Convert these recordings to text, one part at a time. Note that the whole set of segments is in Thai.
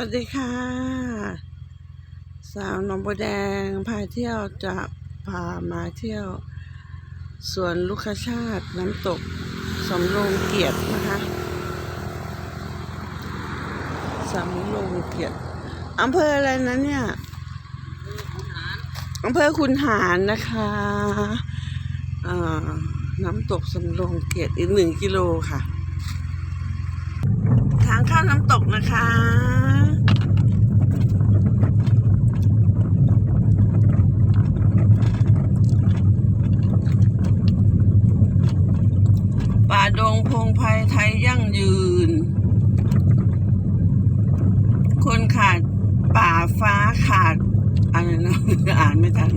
วัสดีค่ะ สาวหนองบัวแดงพาเที่ยวจะพามาเที่ยวสวนลูกคชาติน้ำตกสำโรงเกียรตินะคะสำโรงเกียรติอำเภออะไรนะเนี่ยอำเภอคุนหารนะคะน้ำตกสำโรงเกียรติอีกหนึ่งกิโลค่ะางเข้าน้ำตกนะคะป่าดงพงไพรไทยยั่งยืน คนขาดป่าฟ้าขาดอะไรนะอ่านไม่ทัน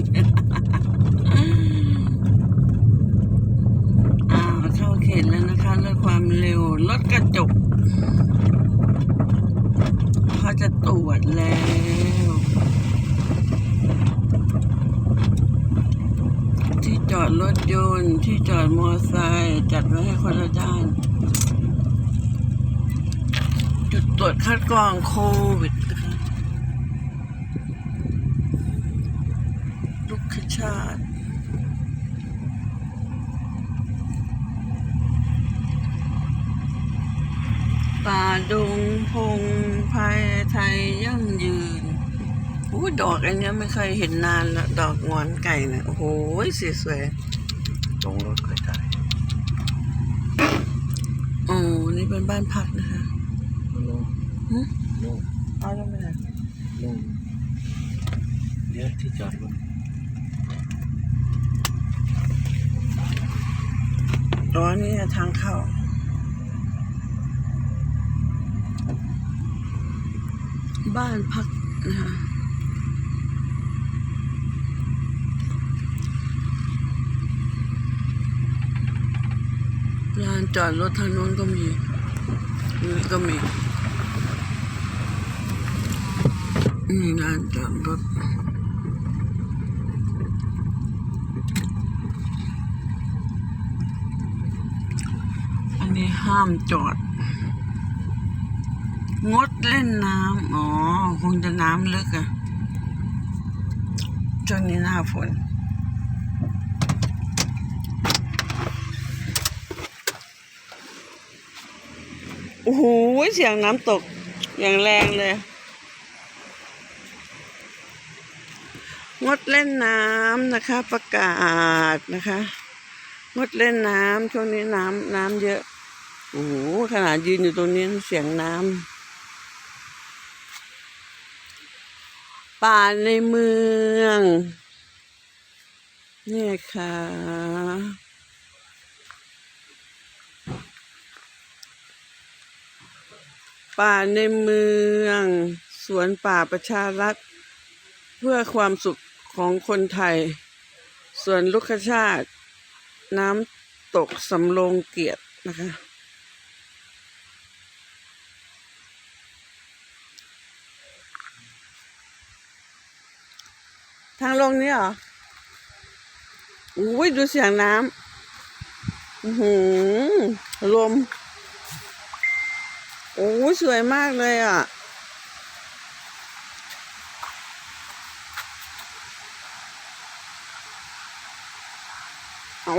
อ่าเข้าเขตแล้วนะคะลดความเร็วลดกระจก เขาจะตรวจแล้วที่จอดรถยนต์ที่จอดมอเตอร์ไซค์จัดไว้ให้คนละด้าน จุดตรวจคัดกรองโควิดลูกคชาติ ป่าดงพงไพรไทยยั่งยืนอู้ดอกอันเนี้ยไม่เคยเห็นนานละดอกงอนไก่นะโอ้โหสีสวยตรงรถเคยได้โอ้นี่เป็นบ้านพักนะคะลงหึลงเอาลงไปไหนลงเดี๋ยวที่จอดรถอ๋อนี่ทางเข้า บ้านพักนะคะลานจอดรถทางโน้นก็มีนี่ก็มีนี่ลานจอดรถอันนี้ห้ามจอด งดเล่นน้ำ อ๋อ คงจะน้ำลึกอะช่วงนี้หน้าฝน โอ้โห เสียงน้ำตก อย่างแรงเลย งดเล่นน้ำนะคะ ประกาศนะคะ งดเล่นน้ำช่วงนี้น้ำน้ำเยอะ โอ้โห ขนาดยืนอยู่ตรงนี้เสียงน้ำ ป่าในเมืองเนี่ยค่ะ ป่าในเมือง สวนป่าประชารัฐ เพื่อความสุขของคนไทย สวนลูกชาติ น้ำตกสำโรงเกียรตินะคะ ทางลงนี่เหรออุ้ยดูเสียงน้ำอือหือลมโอ้ยสวยมากเลยอะ เอา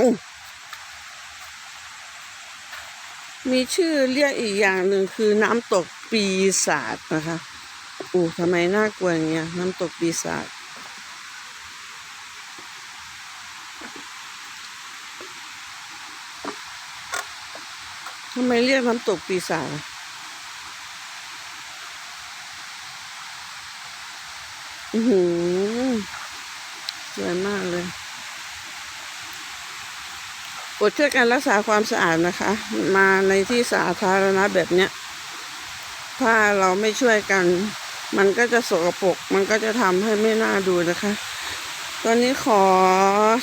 มีชื่อเรียกอีกอย่างหนึ่งคือน้ำตกปีศาจนะคะอู้ทำไมน่ากลัวอย่างเงี้ยน้ำตกปีศาจ ทำไมเรียกน้ำตกปีศาจอือหือสวยมากเลยกดช่วยกันรักษาความสะอาดนะคะ มาในที่สาธารณะแบบเนี้ย ถ้าเราไม่ช่วยกัน มันก็จะสกปรก มันก็จะทำให้ไม่น่าดูนะคะ ตอนนี้ขอ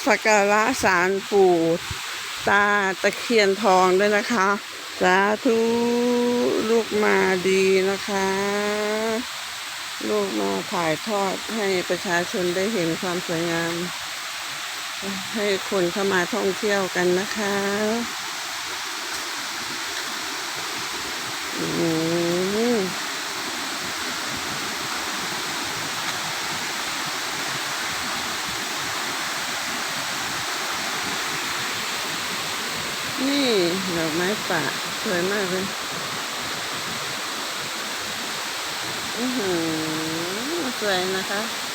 สักการะสารปู่ตาตะเคียนทองด้วยนะคะ สาธุลูกมาดีนะคะ ลูกมาถ่ายทอดให้ประชาชนได้เห็นความสวยงาม ให้คนเข้ามาท่องเที่ยวกันนะคะอืม ดอกไม้ ป่าสวยมากเลย อือหือสวยนะคะ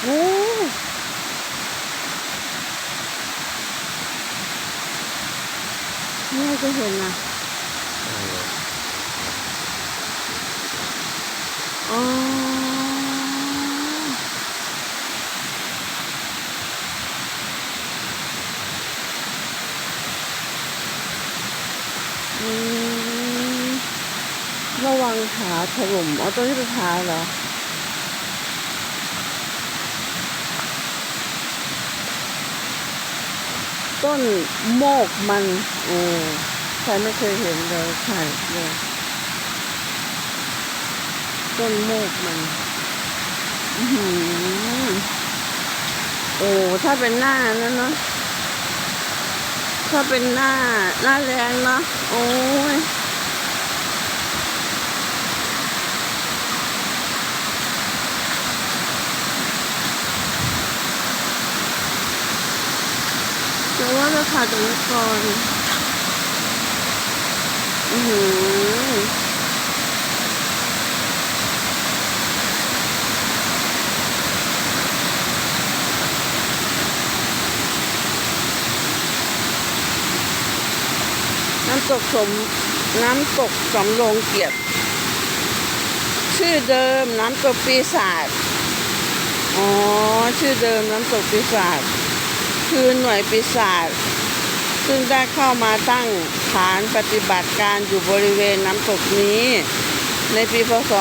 โอ้นี่ จะเห็นนะอ๋อระวังผาถล่มอ๋อตัวนี้เป็นผาเหรอ ต้นโมกมันโอ้ใครไม่เคยเห็นเลยใช่เลยต้นโมกมันอื้อหือโอ้ถ้าเป็นหน้านั้นเนาะถ้าเป็นหน้าหน้าแรงเนาะโอ้ย แต่ว่าราคาตรงนี้ก่อนอือหือน้ำตกสมน้ำตกสำโรงเกียรติชื่อเดิมน้ำตกปีศาจอ๋อ ชื่อเดิมน้ำตกปีศาจ คือหน่วยปีศาจซึ่งได้เข้ามาตั้งฐานปฏิบัติการอยู่บริเวณน้ำตกนี้ ในปีพศ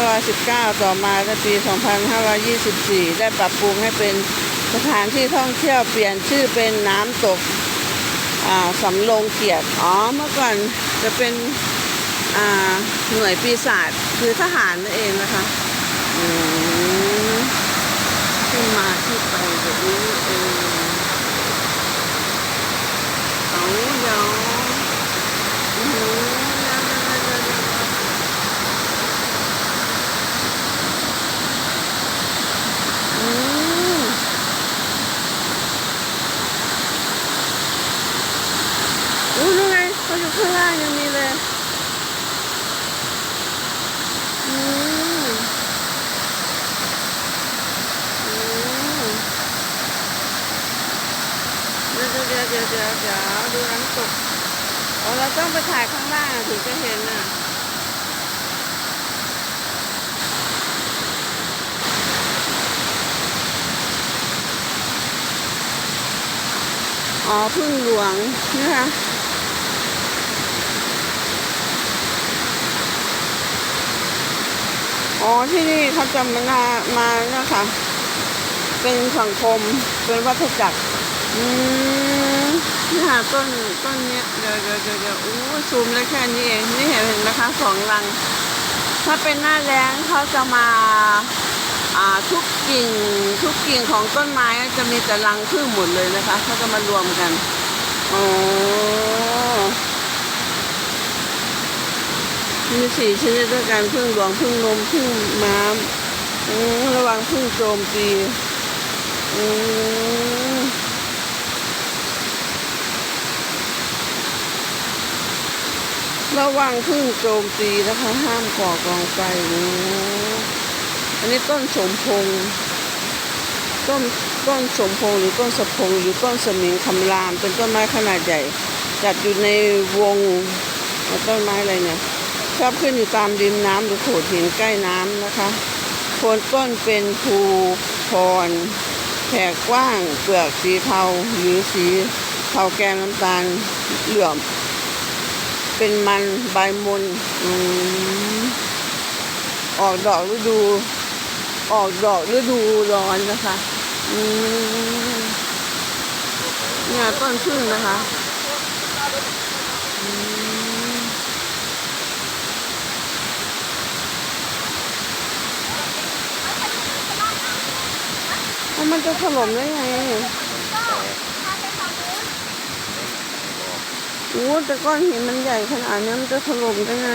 2519 ต่อมาในปี 2524 ได้ปรับปรุงให้เป็นสถานที่ท่องเที่ยวเปลี่ยนชื่อเป็นน้ำตกสำโรงเกียรติอ๋อเมื่อก่อนจะเป็นหน่วยปีศาจคือทหารนั่นเองนะคะอืมที่มาที่ไปแบบนี้เอง เอาเดี๋ยวอืมเดี๋ยวเดี๋ยวเดี๋ยวเดี๋ยวอืม อู้นู่นไงเขาอยู่ข้างล่างยังมีเลยอืมอืมเดี๋ยวเดี๋ยวเดี๋ยวเดี๋ยวดูน้ำตกอ๋อเราต้องไปถ่ายข้างล่างถึงจะเห็นน่ะอ๋อพึ่งหลวงนะคะอ๋อที่นี่เขาจะมานามานะคะเป็นสังคมเป็นวัฏจักร อืม นี่ค่ะต้นต้นเนี้ยเดี๋ยวเดี๋ยวเดี๋ยวเดี๋ยวอู้ซูมได้แค่นี้เองนี่เห็นเห็นนะคะสองรัง ถ้าเป็นหน้าแล้งเขาจะมาอ่าทุกกิ่งทุกกิ่งของต้นไม้จะมีแต่รังพึ่งหมดเลยนะคะเขาจะมารวมกันอ๋อมีสี่ชนิดด้วยกันพึ่งหลวงพึ่งนมพึ่งม้ามระวังพึ่งโจมตีอืม ระวังพึ่งโจมตีนะคะ ห้ามก่อกองไฟโอ้อันนี้ต้นสมพงต้นต้นสมพงหรือต้นสะพงหรือต้นสมิงคำราม เป็นต้นไม้ขนาดใหญ่ จัดอยู่ในวงต้นไม้อะไรเนี่ยชอบขึ้นอยู่ตามริมน้ำหรือโขดหินใกล้น้ำนะคะโคนต้นเป็นภูพรแผ่กว้างเปลือกสีเทาหรือสีเทาแกมน้ำตาลเหลื่อม เป็นมันใบมนออกดอกฤดู ออกดอกฤดูร้อนนะคะเนี่ยต้นพึ่งนะคะมันจะถล่มได้ไง อ้แต่ก้อนหินมันใหญ่ขนาดนี้มันจะถล่มได้ไง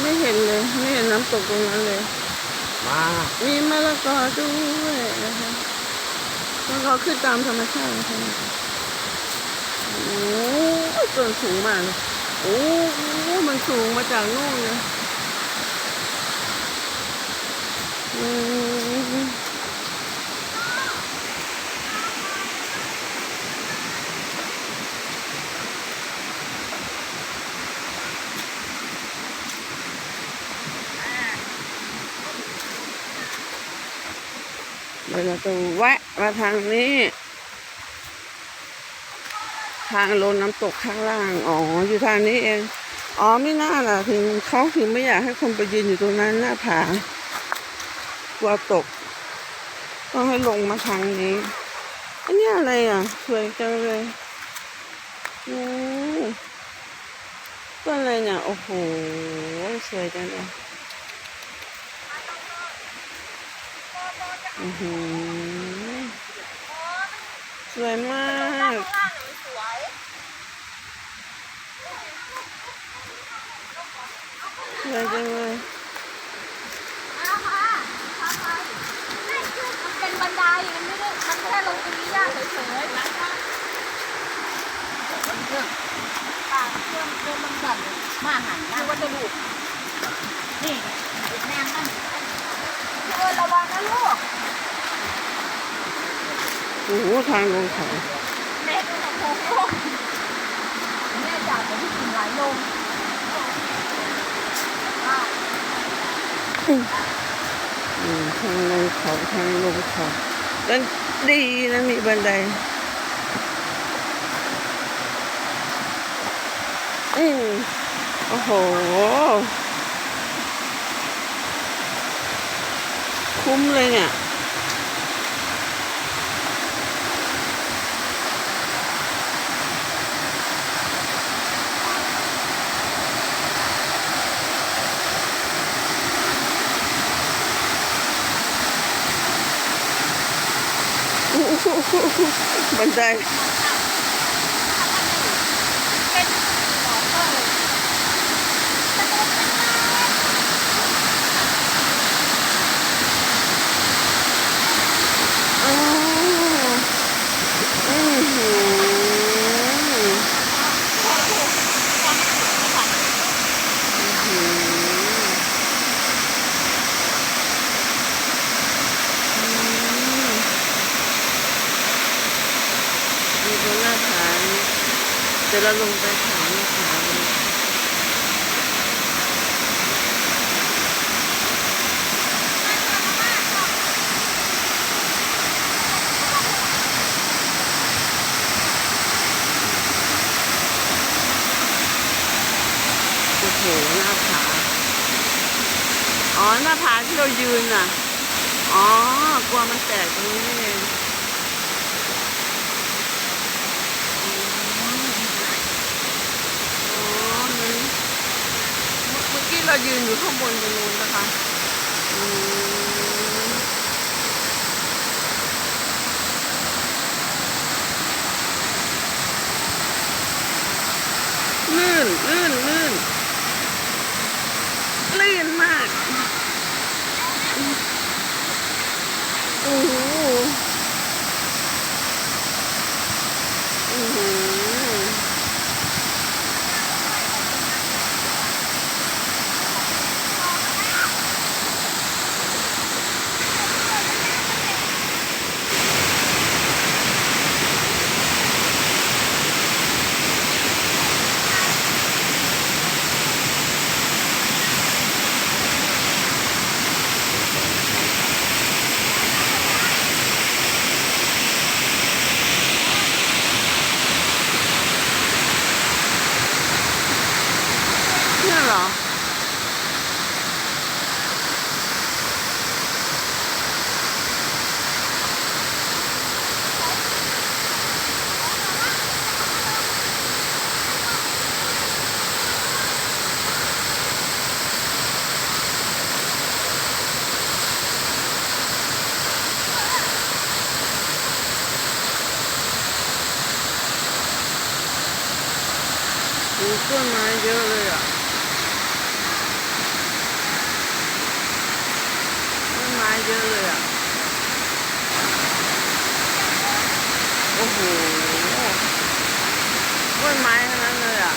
ไม่เห็นเลยไม่เห็นน้ำตกตรงนั้นเลย มามีมะละกอด้วยนะคะมะละกอขึ้นตามธรรมชาตินะคะโอ้ต้นสูงมากเลยโอ้มันสูงมาจากนู่นเลย เดี๋ยวเราจะแวะมาทางนี้ ทางลงน้ำตกข้างล่าง อ๋อ อยู่ทางนี้เอง อ๋อ ไม่น่าล่ะ ถึงเขาถึงไม่อยากให้คนไปยืนอยู่ตรงนั้นหน้าผากลัวตก ต้องให้ลงมาทางนี้ อันนี้อะไรอะ สวยจังเลยโอ้ต้นอะไรเนี่ย โอ้โห สวยจังเลย อือหือสวยมาก สวยจังเลยมันเป็นบันไดมันไม่ได้ มันแค่ลงตรงนี้ยากเฉยๆนะคะปากเครื่องเครื่องมันสั่นมาหันนะว่าจะลูนี่ติดแนงมันเออระวังนะลูก โอ้โหทางลงเขาแม่ก็ต้องโค้งลงแม่จ่ายแต่ที่กินหลายลงอ้าวอืมทางลงเขาทางลงเขาแล้วดีนะมีบันไดอืมโอ้โห คุ้มเลยเนี่ย บันได เป็นหมอเตอร์แต่ก็เป็นไง อ๋ออือหืออื้อหืออืมมีตรงหน้าผานี่เดี๋ยวเราลงไปถามหน้าผาโอ้โหหน้าผาอ๋อหน้าผาที่เรายืนน่ะ อ๋อกลัวมันแตกตรงนี้นี่เองอ๋อมันเที่เรายืนอยู่ข้างบนตรงนู้นนะคะลื่นลื่นลื่น ลื่นมาก โอ้โหอื้อหือเนี่ยเหรอ อ มี ต้นไม้เยอะเลยอะ ต้นไม้เยอะเลยอะ โอ้โหต้นไม้ทั้งนั้นเลยอะ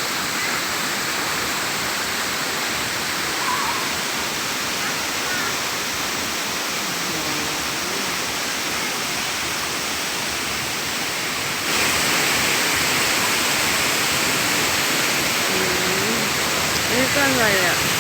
อืม อันนี่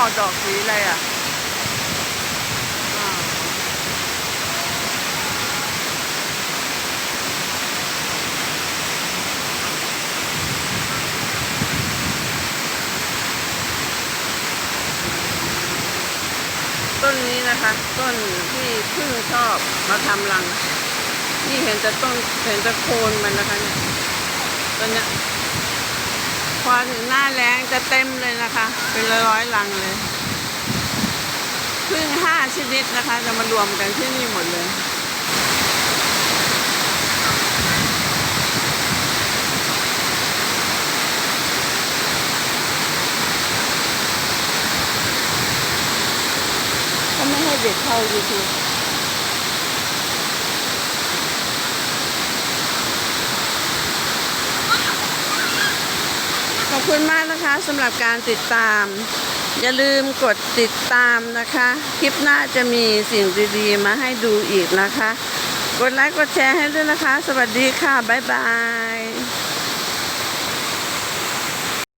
ออกดอกสีอะไรอะต้นนี้นะคะ ต้นที่พึ่งชอบมาทำรัง นี่เห็นแต่ต้นเห็นแต่โคนมันนะคะเนี่ยต้นเนี้ย อถึงหน้าแล้งจะเต็มเลยนะคะ เป็นร้อยๆรังเลยพึ่งห้าชนิดนะคะ จะมารวมกันที่นี่หมดเลยก็ไม่ให้เด็กเข้า YouTube ข อบคุณมากนะคะสำหรับการติดตาม อย่าลืมกดติดตามนะคะ คลิปหน้าจะมีสิ่งดีๆ มาให้ดูอีกนะคะ กดไลค์กดแชร์ให้ด้วยนะคะ สวัสดีค่ะ บ๊ายบาย